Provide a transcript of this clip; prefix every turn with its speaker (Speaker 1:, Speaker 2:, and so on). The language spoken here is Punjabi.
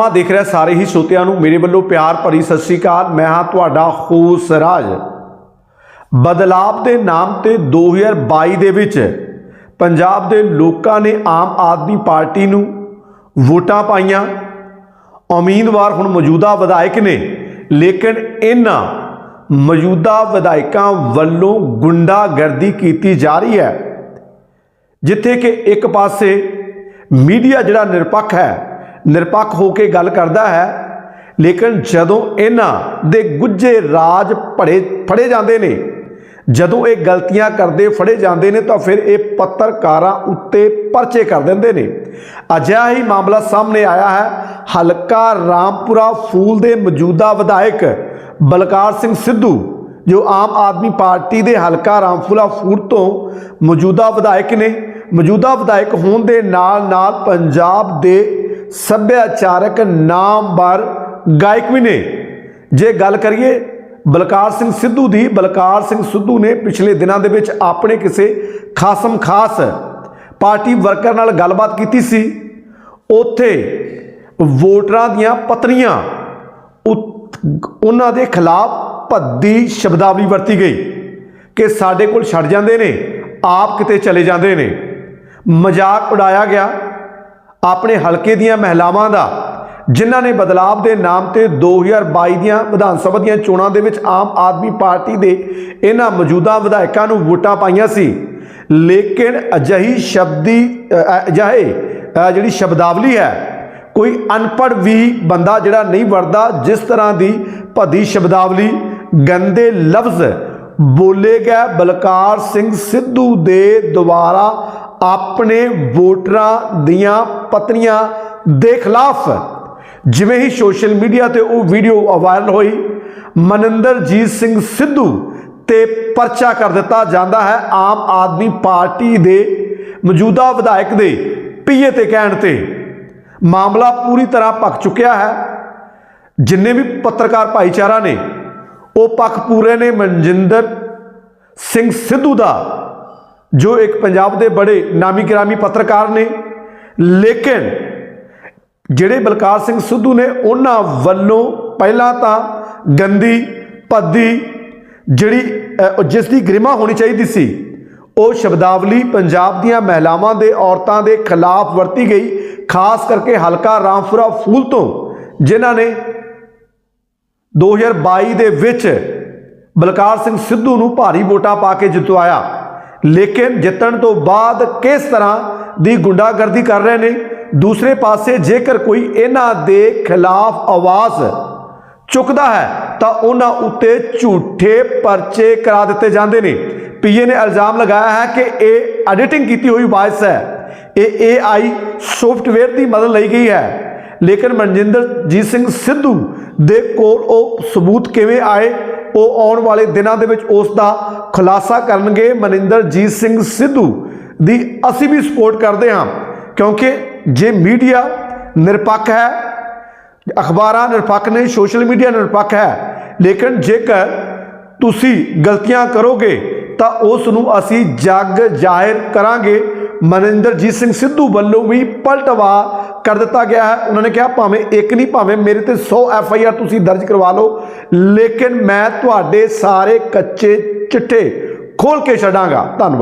Speaker 1: ਨਵਾਂ ਦੇਖ ਰਿਹਾ, ਸਾਰੇ ਹੀ ਸੋਤਿਆਂ ਨੂੰ, ਮੇਰੇ ਵੱਲੋਂ ਪਿਆਰ ਭਰੀ ਸਤਿ ਸ੍ਰੀ ਅਕਾਲ। ਮੈਂ ਹਾਂ ਤੁਹਾਡਾ ਹੋਸ ਰਾਜ ਬਦਲਾਵ ਦੇ ਨਾਮ ਤੇ 2022 ਦੇ ਵਿੱਚ ਪੰਜਾਬ ਦੇ ਲੋਕਾਂ ਨੇ ਆਮ ਆਦਮੀ ਪਾਰਟੀ ਨੂੰ ਵੋਟਾਂ ਪਾਈਆਂ। ਉਮੀਦਵਾਰ ਹੁਣ ਮੌਜੂਦਾ ਵਿਧਾਇਕ ਨੇ, ਲੇਕਿਨ ਇਹਨਾਂ ਮੌਜੂਦਾ ਵਿਧਾਇਕਾਂ ਵੱਲੋਂ ਗੁੰਡਾਗਰਦੀ ਕੀਤੀ ਜਾ ਰਹੀ ਹੈ, ਜਿੱਥੇ ਕਿ ਇੱਕ ਪਾਸੇ ਮੀਡੀਆ ਜਿਹੜਾ ਨਿਰਪੱਖ ਹੈ ਨਿਰਪੱਖ ਹੋ ਕੇ ਗੱਲ ਕਰਦਾ ਹੈ, ਲੇਕਿਨ ਜਦੋਂ ਇਹਨਾਂ ਦੇ ਗੁੱਜੇ ਰਾਜ ਪੜੇ ਫੜੇ ਜਾਂਦੇ ਨੇ, ਜਦੋਂ ਇਹ ਗਲਤੀਆਂ ਕਰਦੇ ਫੜੇ ਜਾਂਦੇ ਨੇ, ਤਾਂ ਫਿਰ ਇਹ ਪੱਤਰਕਾਰਾਂ ਉੱਤੇ ਪਰਚੇ ਕਰ ਦਿੰਦੇ ਨੇ। ਅਜਿਹਾ ਹੀ ਮਾਮਲਾ ਸਾਹਮਣੇ ਆਇਆ ਹੈ। ਹਲਕਾ ਰਾਮਪੁਰਾ ਫੂਲ ਦੇ ਮੌਜੂਦਾ ਵਿਧਾਇਕ ਬਲਕਾਰ ਸਿੰਘ ਸਿੱਧੂ, ਜੋ ਆਮ ਆਦਮੀ ਪਾਰਟੀ ਦੇ ਹਲਕਾ ਰਾਮਪੁਰਾ ਫੂਲ ਤੋਂ ਮੌਜੂਦਾ ਵਿਧਾਇਕ ਨੇ। ਮੌਜੂਦਾ ਵਿਧਾਇਕ ਹੋਣ ਦੇ ਨਾਲ ਨਾਲ ਪੰਜਾਬ ਦੇ ਸੱਭਿਆਚਾਰਕ ਨਾਮਵਰ ਗਾਇਕ ਵੀ ਨੇ। ਜੇ ਗੱਲ ਕਰੀਏ, ਬਲਕਾਰ ਸਿੰਘ ਸਿੱਧੂ ਦੀ, ਬਲਕਾਰ ਸਿੰਘ ਸਿੱਧੂ ਨੇ ਪਿਛਲੇ ਦਿਨਾਂ ਦੇ ਵਿੱਚ ਆਪਣੇ ਕਿਸੇ ਖਾਸਮ ਖਾਸ ਪਾਰਟੀ ਵਰਕਰ ਨਾਲ ਗੱਲਬਾਤ ਕੀਤੀ ਸੀ। ਉੱਥੇ ਵੋਟਰਾਂ ਦੀਆਂ ਪਤਨੀਆਂ ਉਤ- ਉਹਨਾਂ ਦੇ ਖਿਲਾਫ ਭੱਦੀ ਸ਼ਬਦਾਵਲੀ ਵਰਤੀ ਗਈ ਕਿ ਸਾਡੇ ਕੋਲ ਛੱਡ ਜਾਂਦੇ ਨੇ, ਆਪ ਕਿਤੇ ਚਲੇ ਜਾਂਦੇ ਨੇ। ਮਜ਼ਾਕ ਉਡਾਇਆ ਗਿਆ ਆਪਣੇ ਹਲਕੇ ਦੀਆਂ ਮਹਿਲਾਵਾਂ ਦਾ ਜਿਨ੍ਹਾਂ ਨੇ ਬਦਲਾਵ ਦੇ ਨਾਮ ਤੇ 2022 ਦੀਆਂ ਵਿਧਾਨ ਸਭਾ ਦੀਆਂ ਚੋਣਾਂ ਦੇ ਵਿੱਚ ਆਮ ਆਦਮੀ ਪਾਰਟੀ ਦੇ ਇਹਨਾਂ ਮੌਜੂਦਾ ਵਿਧਾਇਕਾਂ ਨੂੰ ਵੋਟਾਂ ਪਾਈਆਂ ਸੀ। ਲੇਕਿਨ ਅਜਿਹੀ ਸ਼ਬਦੀ ਅ, ਅਜਿਹੇ ਜਿਹੜੀ ਸ਼ਬਦਾਵਲੀ ਹੈ ਕੋਈ ਅਨਪੜ੍ਹ ਵੀ ਬੰਦਾ ਜਿਹੜਾ ਨਹੀਂ ਵਰਦਾ ਜਿਸ ਤਰ੍ਹਾਂ ਦੀ ਭਦੀ ਸ਼ਬਦਾਵਲੀ ਗੰਦੇ ਲਫ਼ਜ਼ ਬੋਲੇ ਗਏ ਬਲਕਾਰ ਸਿੰਘ ਸਿੱਧੂ ਦੇ ਦੁਆਰਾ ਆਪਣੇ ਵੋਟਰਾਂ ਦੀਆਂ ਪਤਨੀਆਂ ਦੇ ਖਿਲਾਫ। ਜਿਵੇਂ ਹੀ ਸੋਸ਼ਲ ਮੀਡੀਆ ਤੇ ਉਹ ਵੀਡੀਓ ਵਾਇਰਲ ਹੋਈ, ਮਨਿੰਦਰਜੀਤ ਸਿੰਘ ਸਿੱਧੂ ਤੇ ਪਰਚਾ ਕਰ ਦਿੱਤਾ ਜਾਂਦਾ ਹੈ ਆਮ ਆਦਮੀ ਪਾਰਟੀ ਦੇ ਮੌਜੂਦਾ ਵਿਧਾਇਕ ਦੇ ਪੀਏ ਤੇ ਕਹਿਣ ਤੇ। ਮਾਮਲਾ ਪੂਰੀ ਤਰ੍ਹਾਂ ਭਖ ਚੁੱਕਿਆ ਹੈ। ਜਿੰਨੇ ਵੀ ਪੱਤਰਕਾਰ ਭਾਈਚਾਰਾ ਨੇ, ਉਹ ਪੱਖ ਪੂਰੇ ਨੇ। ਮਨਜਿੰਦਰ ਸਿੰਘ ਸਿੱਧੂ ਦਾ, ਜੋ ਇੱਕ ਪੰਜਾਬ ਦੇ ਬੜੇ ਨਾਮੀ ਗ੍ਰਾਮੀ ਪੱਤਰਕਾਰ ਨੇ ਲੇਕਿਨ ਜਿਹੜੇ ਬਲਕਾਰ ਸਿੰਘ ਸਿੱਧੂ ਨੇ ਉਹਨਾਂ ਵੱਲੋਂ ਪਹਿਲਾਂ ਤਾਂ ਗੰਦੀ, ਭੱਦੀ ਜਿਹੜੀ ਜਿਸ ਦੀ ਗਰਿਮਾ ਹੋਣੀ ਚਾਹੀਦੀ ਸੀ, ਉਹ ਸ਼ਬਦਾਵਲੀ ਪੰਜਾਬ ਦੀਆਂ ਮਹਿਲਾਵਾਂ ਦੇ ਔਰਤਾਂ ਦੇ ਖਿਲਾਫ ਵਰਤੀ ਗਈ, ਖਾਸ ਕਰਕੇ ਹਲਕਾ ਰਾਮਪੁਰਾ ਫੂਲ ਤੋਂ, ਜਿਨ੍ਹਾਂ ਨੇ 2022 ਦੇ ਵਿੱਚ ਬਲਕਾਰ ਸਿੰਘ ਸਿੱਧੂ ਨੂੰ ਭਾਰੀ ਵੋਟਾਂ ਪਾ ਕੇ ਜਿਤਵਾਇਆ। ਲੇਕਿਨ ਜਿੱਤਣ ਤੋਂ ਬਾਅਦ ਕਿਸ ਤਰ੍ਹਾਂ ਦੀ ਗੁੰਡਾਗਰਦੀ ਕਰ ਰਹੇ ਨੇ। ਦੂਸਰੇ ਪਾਸੇ ਜੇਕਰ ਕੋਈ ਇਹਨਾਂ ਦੇ ਖਿਲਾਫ ਆਵਾਜ਼ ਚੁੱਕਦਾ ਹੈ, ਤਾਂ ਉਹਨਾਂ ਉੱਤੇ ਝੂਠੇ ਪਰਚੇ ਕਰਾ ਦਿੱਤੇ ਜਾਂਦੇ ਨੇ। ਪੀਏ ਨੇ ਇਲਜ਼ਾਮ ਲਗਾਇਆ ਹੈ ਕਿ ਇਹ ਐਡੀਟਿੰਗ ਕੀਤੀ ਹੋਈ ਵਾਇਸ ਹੈ। ਇਹ AI ਸੌਫਟਵੇਅਰ ਦੀ ਮਦਦ ਲਈ ਗਈ ਹੈ। ਲੇਕਿਨ ਮਨਜਿੰਦਰਜੀਤ ਸਿੰਘ ਸਿੱਧੂ ਦੇ ਕੋਲ ਉਹ ਸਬੂਤ ਕਿਵੇਂ ਆਏ, ਉਹ ਆਉਣ ਵਾਲੇ ਦਿਨਾਂ ਦੇ ਵਿੱਚ ਉਸ ਦਾ ਖੁਲਾਸਾ ਕਰਨਗੇ। ਮਨਿੰਦਰਜੀਤ ਸਿੰਘ ਸਿੱਧੂ ਦੀ ਅਸੀਂ ਵੀ ਸਪੋਰਟ ਕਰਦੇ ਹਾਂ, ਕਿਉਂਕਿ ਜੇ ਮੀਡੀਆ ਨਿਰਪੱਖ ਹੈ, ਅਖਬਾਰਾਂ ਨਿਰਪੱਖ ਨੇ ਸੋਸ਼ਲ ਮੀਡੀਆ ਨਿਰਪੱਖ ਹੈ, ਲੇਕਿਨ ਜੇਕਰ ਤੁਸੀਂ ਗਲਤੀਆਂ ਕਰੋਗੇ, ਤਾਂ ਉਸ ਨੂੰ ਅਸੀਂ ਜੱਗ ਜ਼ਾਹਿਰ ਕਰਾਂਗੇ। ਮਨਿੰਦਰਜੀਤ ਸਿੰਘ ਸਿੱਧੂ ਵੱਲੋਂ ਵੀ ਪਲਟਵਾ ਕਰ ਦਿੱਤਾ ਗਿਆ ਹੈ। ਉਹਨਾਂ ਨੇ ਕਿਹਾ, ਭਾਵੇਂ ਇੱਕ ਨਹੀਂ, ਭਾਵੇਂ ਮੇਰੇ ਤੇ 100 ਐਫ ਆਈ ਆਰ ਤੁਸੀਂ ਦਰਜ ਕਰਵਾ ਲਓ, ਲੇਕਿਨ ਮੈਂ ਤੁਹਾਡੇ ਸਾਰੇ ਕੱਚੇ ਚਿੱਟੇ ਖੋਲ ਕੇ ਛੱਡਾਂਗਾ। ਧੰਨਵਾਦ।